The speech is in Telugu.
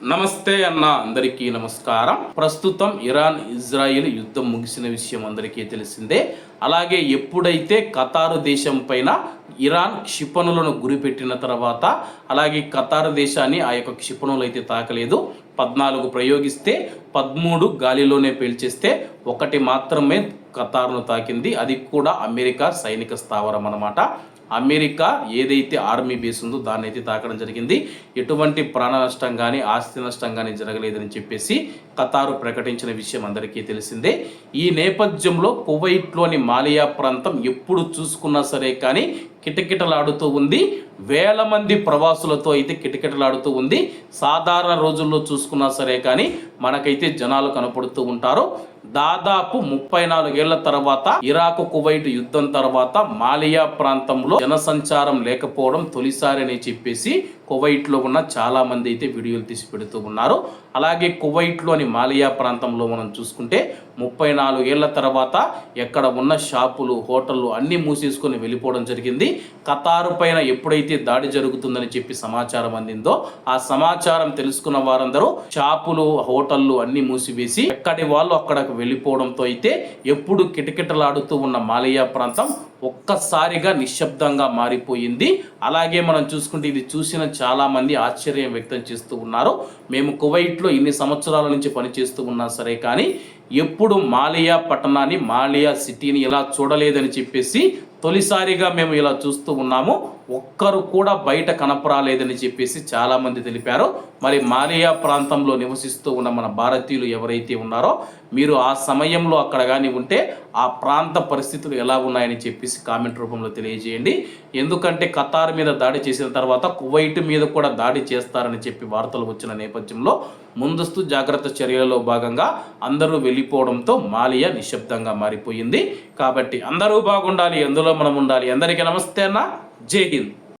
నమస్తే అన్న అందరికీ నమస్కారం. ప్రస్తుతం ఇరాన్ ఇజ్రాయిల్ యుద్ధం ముగిసిన విషయం అందరికీ తెలిసిందే. అలాగే ఎప్పుడైతే ఖతారు దేశం పైన ఇరాన్ క్షిపణులను గురిపెట్టిన తర్వాత అలాగే ఖతారు దేశాన్ని ఆ యొక్క క్షిపణులు అయితే తాకలేదు. పద్నాలుగు ప్రయోగిస్తే పదమూడు గాలిలోనే పేల్చేస్తే ఒకటి మాత్రమే ఖతార్ను తాకింది. అది కూడా అమెరికా సైనిక స్థావరం అన్నమాట. అమెరికా ఏదైతే ఆర్మీ బేస్ ఉందో దాన్ని అయితే తాకడం జరిగింది. ఎటువంటి ప్రాణ నష్టం కానీ ఆస్తి నష్టం కానీ జరగలేదని చెప్పేసి ఖతారు ప్రకటించిన విషయం అందరికీ తెలిసిందే. ఈ నేపథ్యంలో కువైట్లోని మాలియా ప్రాంతం ఎప్పుడు చూసుకున్నా సరే కానీ కిటకిటలాడుతూ ఉంది. వేల మంది ప్రవాసులతో అయితే కిటకిటలాడుతూ ఉంది. సాధారణ రోజుల్లో చూసుకున్నా సరే కానీ మనకైతే జనాలు కనపడుతూ ఉంటారు. దాదాపు ముప్పై నాలుగేళ్ళ తర్వాత ఇరాక్ కువైట్ యుద్ధం తర్వాత మాలియా ప్రాంతంలో జనసంచారం లేకపోవడం తొలిసారి అని చెప్పేసి కువైట్లో ఉన్న చాలా మంది అయితే వీడియోలు తీసి పెడుతూ ఉన్నారు. అలాగే కువైట్లోని మాలియా ప్రాంతంలో మనం చూసుకుంటే ముప్పై నాలుగేళ్ళ తర్వాత ఎక్కడ ఉన్న షాపులు హోటళ్ళు అన్నీ మూసేసుకొని వెళ్ళిపోవడం జరిగింది. ఖతారు పైన ఎప్పుడైతే దాడి జరుగుతుందని చెప్పి సమాచారం అందిందో ఆ సమాచారం తెలుసుకున్న వారందరూ షాపులు హోటళ్ళు అన్నీ మూసివేసి ఎక్కడి వాళ్ళు అక్కడకు వెళ్ళిపోవడంతో అయితే ఎప్పుడు కిటకిటలాడుతూ ఉన్న మాలియా ప్రాంతం ఒక్కసారిగా నిశ్శబ్దంగా మారిపోయింది. అలాగే మనం చూసుకుంటే ఇది చూసిన చాలామంది ఆశ్చర్యం వ్యక్తం చేస్తూ ఉన్నారు. మేము కువైట్లో ఇన్ని సంవత్సరాల నుంచి పనిచేస్తూ ఉన్నా సరే కానీ ఎప్పుడు మాలియా పట్టణాన్ని మాలియా సిటీని ఇలా చూడలేదని చెప్పేసి తొలిసారిగా మేము ఇలా చూస్తూ ఉన్నాము. ఒక్కరు కూడా బయట కనపరాలేదని చెప్పేసి చాలామంది తెలిపారు. మరి మాలియా ప్రాంతంలో నివసిస్తూ ఉన్న మన భారతీయులు ఎవరైతే ఉన్నారో మీరు ఆ సమయంలో అక్కడ కానీ ఉంటే ఆ ప్రాంత పరిస్థితులు ఎలా ఉన్నాయని చెప్పేసి కామెంట్ రూపంలో తెలియజేయండి. ఎందుకంటే ఖతార్ మీద దాడి చేసిన తర్వాత కువైట్ మీద కూడా దాడి చేస్తారని చెప్పి వార్తలు వచ్చిన నేపథ్యంలో ముందస్తు జాగ్రత్త చర్యలలో భాగంగా అందరూ వెళ్ళిపోవడంతో మాలియా నిశ్శబ్దంగా మారిపోయింది. కాబట్టి అందరూ బాగుండాలి ఎందులో మనం ఉండాలి అందరికీ నమస్తే అన్న. జై హింద్.